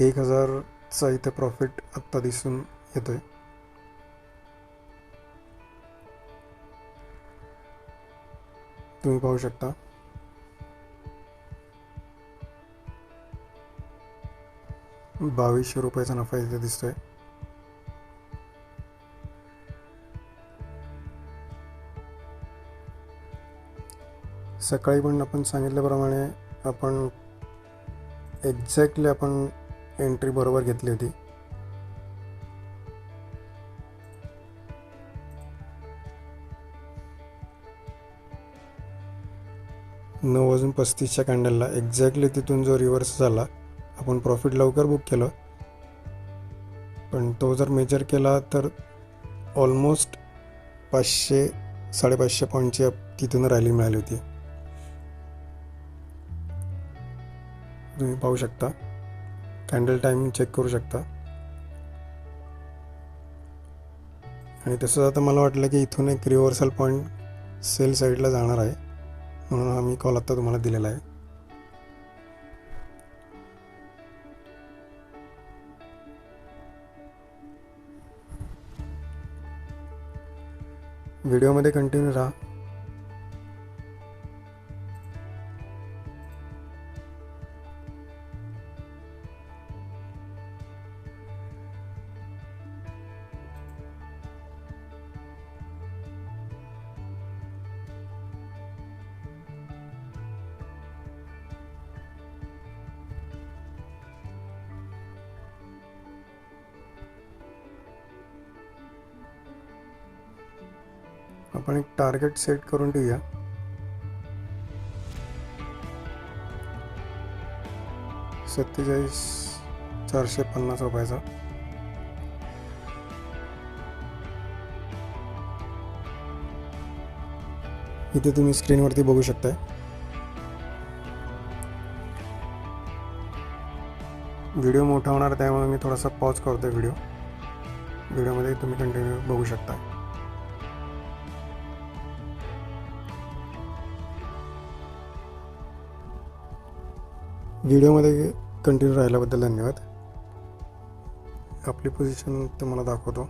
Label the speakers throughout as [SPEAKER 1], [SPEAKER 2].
[SPEAKER 1] एक हजारचा इथे प्रॉफिट आत्ता दिसून येतोय. तुम्ही पाहू शकता. बावीसशे रुपयाचा नफा इथे दिसतोय. सकाळी पण आपण सांगितल्याप्रमाणे आपण एक्झॅक्टली आपण एंट्री बरोबर घेतली होती. नऊ वाजून पस्तीसच्या कॅन्डलला एक्झॅक्टली तिथून जो रिव्हर्स झाला आपण प्रॉफिट लवकर बुक केलं. पण तो जर मेजर केला तर ऑलमोस्ट पाचशे साडेपाचशे पॉईंटची तिथून रॅली मिळाली होती. तुम्ही पाहू शकता. कॅन्डल टायमिंग चेक करू शकता. आणि तसंच आता मला वाटलं की इथून एक रिव्हर्सल पॉईंट सेल साईडला जाणार आहे. म्हणून हा मी कॉल आत्ता तुम्हाला दिलेला आहे. व्हिडिओमध्ये कंटिन्यू राहा. आपण एक टार्गेट सेट करून ठेवूया सत्तेचाळीस चारशे पन्नास रुपयाचा. इथे तुम्ही स्क्रीनवरती बघू शकताय. व्हिडिओ मोठा होणार त्यामुळे मी थोडासा पॉज करतो व्हिडिओ व्हिडिओमध्ये तुम्ही कंटिन्यू बघू शकता व्हिडिओमध्ये कंटिन्यू राहिल्याबद्दल धन्यवाद. आपली पोझिशन तुम्हाला दाखवतो.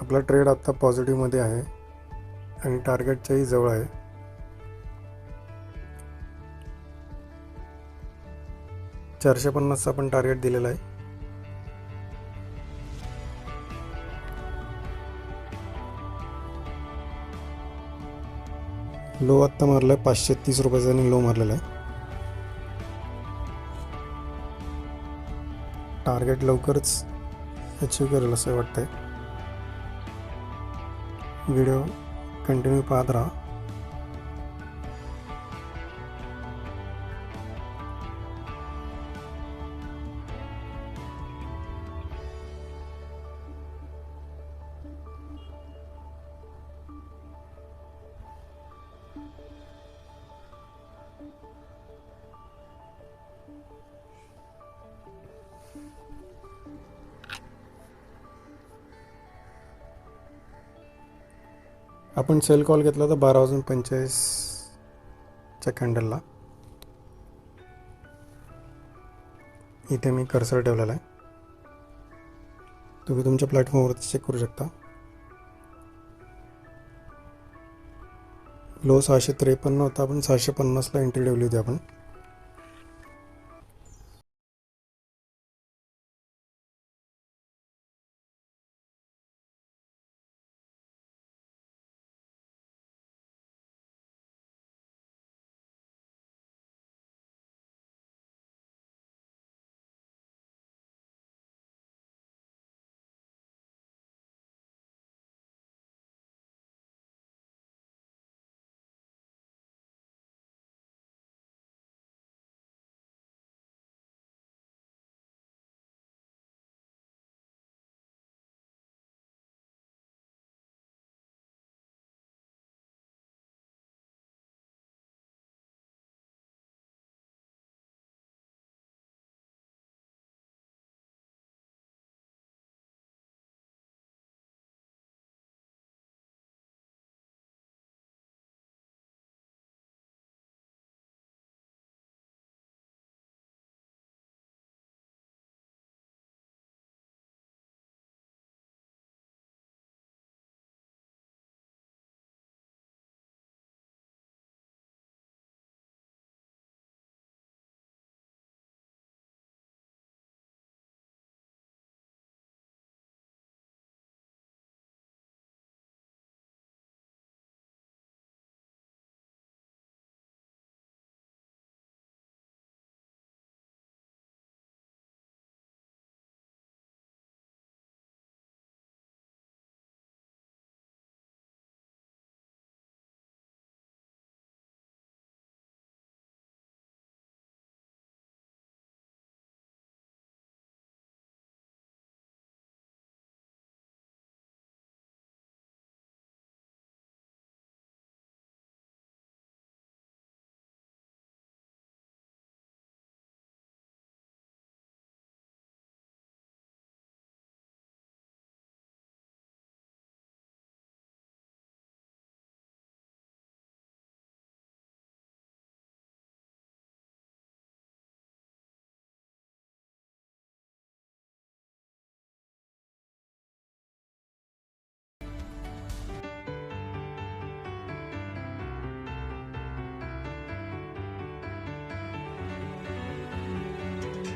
[SPEAKER 1] आपला ट्रेड आत्ता पॉझिटिव्हमध्ये आहे आणि टार्गेटच्याही जवळ आहे. चारशे पन्नासचा आपण टार्गेट दिलेला आहे. लो आत्ता मारला आहे पाचशे तीस रुपयाचा लो मारलेला आहे. टार्गेट लवकरच अचीव करेल असं वाटतंय. व्हिडिओ कंटिन्यू पाहत राहा. आपण सेल कॉल घेतला होता बारा वाजून पंचेचाळीसच्या कॅन्डलला इथे मी कर्सर ठेवलेला आहे. तुम्ही तुमच्या प्लॅटफॉर्मवरती चेक करू शकता. लो सहाशे त्रेपन्न होता आपण सहाशे पन्नासला एंट्री ठेवली होती आपण.